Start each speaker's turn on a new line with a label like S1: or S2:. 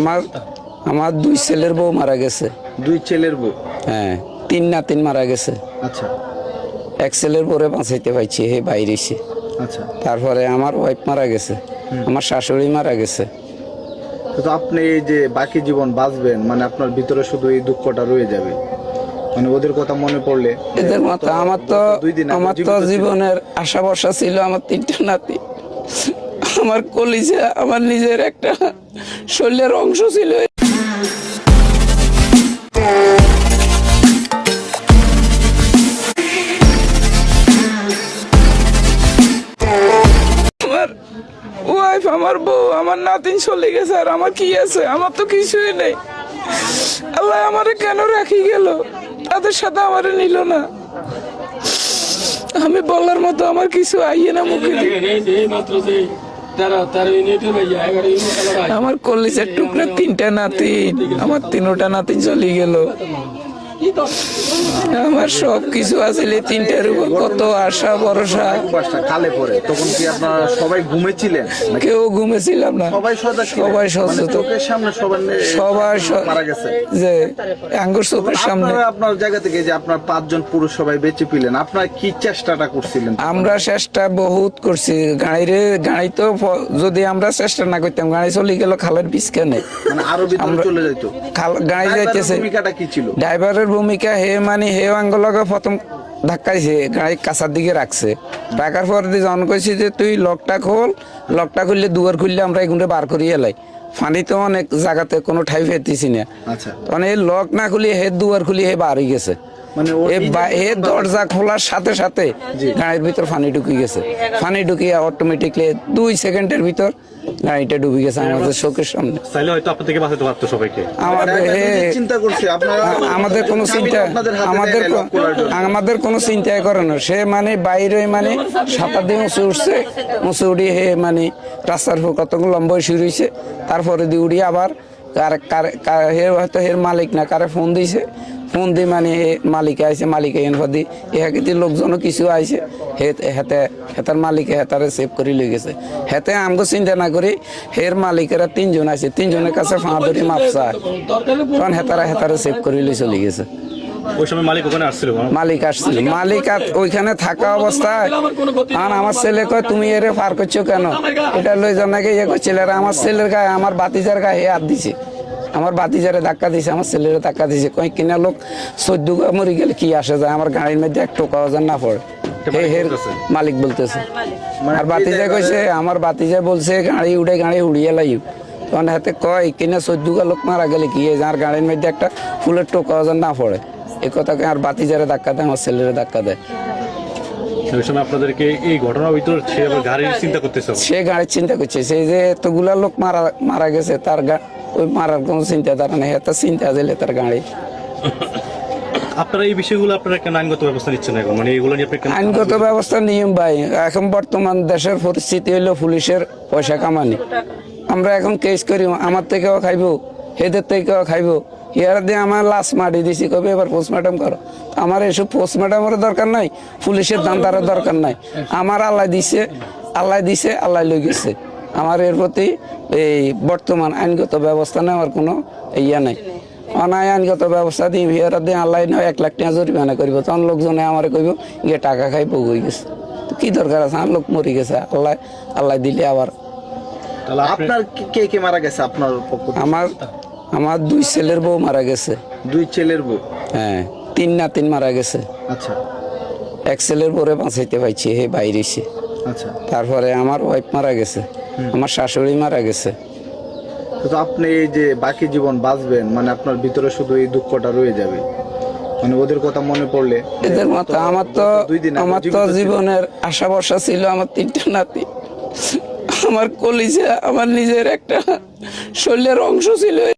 S1: আমার আমার দুই ছেলের বউ মারা গেছে।
S2: দুই ছেলের বউ?
S1: হ্যাঁ তিন নাতিন মারা গেছে।
S2: আচ্ছা।
S1: এক ছেলের পরে বাঁচাইতে পাইছি হে বাইরে এসে।
S2: আচ্ছা।
S1: তারপরে আমার ওয়াইফ মারা গেছে আমার শাশুড়ি মারা গেছে।
S2: তো আপনি এই যে বাকি জীবন বাঁচবেন মানে আপনার ভিতরে শুধু এই দুঃখটা রয়ে যাবে। মানে ওদের কথা মনে পড়লে
S1: এদের মতো আমার তো আমার তো জীবনের আশা ভরসা ছিল আমার তিনটা নাতি। আমার কলিজা, আমার নিজের একটা শরীরের অংশ ছিল। ওয়াইফ আমার বউ, আমার নাতিন চলে গেছে, আর আমার কি আছে? আমার তো কিছুই নেই। আল্লাহ আমারে কেন রাখি গেল? তাদের সাথে আমারে নিল না। আমি বলার মতো আমার কিছু আইয়ে না মুখে। আমার কলিজের টুকরা তিনটা নাতি আমার তিনোটা নাতি চলে গেল। আমার সব কিছু আসলে তিনটার উপর। কত আশা ভরসা।
S2: কালে পরে তখন কি আপনারা সবাই ঘুমেছিলেন?
S1: কেউ ঘুমেছিলাম না।
S2: সবাই
S1: সবাই
S2: মানে
S1: সচেতন।
S2: সামনে
S1: সবাই
S2: মারা গেছে।
S1: যে আঙ্গুর চোখের সামনে।
S2: আপনার জায়গা থেকে যে আপনার পাঁচজন পুরুষ সবাই বেঁচে পেলেন আপনারা কি চেষ্টাটা করছিলেন?
S1: আমরা চেষ্টা বহুত করছি। গাড়িরে গাড়ি তো যদি আমরা চেষ্টা না করতাম গাড়ি চলে গেল খালের বিস্কানে
S2: মানে আরও ভিতরে চলে যাইতো।
S1: গাড়ি যাইতেছে।
S2: ভূমিকাটা কি ছিল?
S1: ড্রাইভারের ভূমিকা হে মানে হে আঙ্গলকে প্রথম ধাক্কাইছে গাড়ি কাঁচার দিকে রাখছে। রাখার পর দিয়ে জন কইছে যে তুই লকটা খোল লকটা খুললে দুয়ার খুললে আমরা এগুলো বার করিয়ে এলাই। ফানি তো অনেক জায়গাতে কোনো ঠাই ফেরতেছি না।
S2: মানে
S1: তখন লক না খুলি হে দুয়ার খুলি হে বার হয়ে গেছে।
S2: মানে
S1: এ দরজা খোলার সাথে সাথে গাড়ির ভিতর পানি ঢুকে গেছে। পানি ঢুকিয়ে অটোমেটিকলি দুই সেকেন্ডের ভিতর গাড়িটা ডুবে গেছে আমাদের চোখের সামনে।
S3: চাইলে হয়তো আপনার বাঁচাতে পারতো সবাইকে।
S1: আমাদের
S2: ড্রাইভার
S1: হে-
S2: নিজে চিন্তা করছে আপনারা
S1: আমাদের কোনো চিন্তা আমাদের। আমাদের কোনো চিন্তাই করে না। সে মানে বাইরে মানে সাঁতার দিয়ে উঁচু উঠছে উঁচু উড়িয়ে হে মানে রাস্তার কতগুলো লম্বা শুরু হয়েছে তারপরে দিয়ে উড়িয়ে আবার কার কার কার- হে হয়তো হের মালিক না কারে ফোন দিছে ফোন দিয়ে মানে মালিকে আইছে মালিকে এন দি এহাকে লোকজনও কিছু আইছে হে হেতে হেতার মালিকে হেতারে সেভ করে লই গেছে। হেতে আমগো চিন্তা না করি হের মালিকেরা তিনজন আছে তিনজনের কাছে ফাঁ ধরে মাপসা তখন হেতারা হেতারে সেভ করে লই চলে গেছে।
S3: ওই সময় মালিক ওখানে আসছিল
S1: মালিক আসছিল। মালিক ওইখানে থাকা অবস্থায় আর আমার ছেলে কয় তুমি এরে পার করছ কেন? এটা লই যান নাকি ইয়ে করছিল আর আমার ছেলের গায়ে আমার বাতিজার গায়ে হাত দিছে। আমার বাতিজারে ধাক্কা দিছে আমার ছেলের ধাক্কা দিছে। কই কিনা লোক চোদ্দ মরি গেলে কি আসে যায়? আমার গাড়ির মধ্যে এক টোকা ওজন না পড়ে। হের মালিক বলতেছে। আর বাতিজা কইছে আমার বাতিজা বলছে গাড়ি উড়ে গাড়ি উড়িয়ে লাইব তখন হাতে কয় কিনা চোদ্দ লোক মারা গেলে কি হয়? যার গাড়ির মধ্যে একটা ফুলের টোকা ওজন না পড়ে। এই কথাকে আর বাতি বাতিজারে ধাক্কা দেয় আমার ছেলেরে ধাক্কা দেয়।
S3: আপনাদেরকে এই ঘটনার ভিতর সে আবার গাড়ির চিন্তা করতেছে
S1: সে গাড়ির চিন্তা করছে সেই যে এতগুলা লোক মারা মারা গেছে তার গা- ওই মারার কোনো চিন্তা তার নেই এত চিন্তা দিলে তার গাড়ি।
S3: আপনারা এই বিষয়গুলো আপনারা কেন আইনগত ব্যবস্থা নিচ্ছেন এখন? মানে এগুলো নিয়ে আপনি
S1: আইনগত ব্যবস্থা নিয়ম ভাই এখন বর্তমান দেশের পরিস্থিতি হলো পুলিশের পয়সা কামানি। আমরা এখন কেস করি আমার থেকেও খাইবো হেদের থেকেও খাইবো। ইয়ার দিয়ে আমার লাশ মারি দিছি কবে এবার পোস্টমর্টম করো? আমার এসব পোস্টমর্টমের দরকার নাই পুলিশের দান্দারের দরকার নাই। আমার আল্লাহ দিছে আল্লাহ দিছে আল্লাহ লই গেছে। আমার এর প্রতি এই বর্তমান আইনগত ব্যবস্থা নেওয়ার কোনো ইয়া নাই। অনায় আইনগত ব্যবস্থা দিই ভিয়ার দিয়ে আল্লাহ নয় এক লাখ টাকা জরিমানা করিব। তখন লোকজনে আমার কইব গিয়ে টাকা খাই বউ হয়ে গেছে? তো কি দরকার আছে? আর লোক মরি গেছে। আল্লাহ আল্লাহ দিলে আবার।
S2: আপনার কি- কে মারা গেছে আপনার?
S1: আমার আমার দুই ছেলের বউ মারা গেছে।
S2: দুই ছেলের বউ?
S1: হ্যাঁ তিন না তিন মারা গেছে।
S2: আচ্ছা।
S1: এক ছেলের পরে বাঁচাইতে পাইছি হে বাইরে
S2: আচ্ছা।
S1: তারপরে আমার ওয়াইফ মারা গেছে। আমার শাশুড়ি মারা গেছে।
S2: তো আপনি এই যে বাকি জীবন বাঁচবেন মানে আপনার ভিতরে শুধু এই দুঃখটা রয়ে যাবে। মানে ওদের কথা মনে পড়লে
S1: এদের মতো আমার তো
S2: দুই দিন
S1: আমার তো জীবনের আশা ভরসা ছিল আমার তিনটা নাতি। আমার কলিজা আমার নিজের একটা শরীরের অংশ ছিল।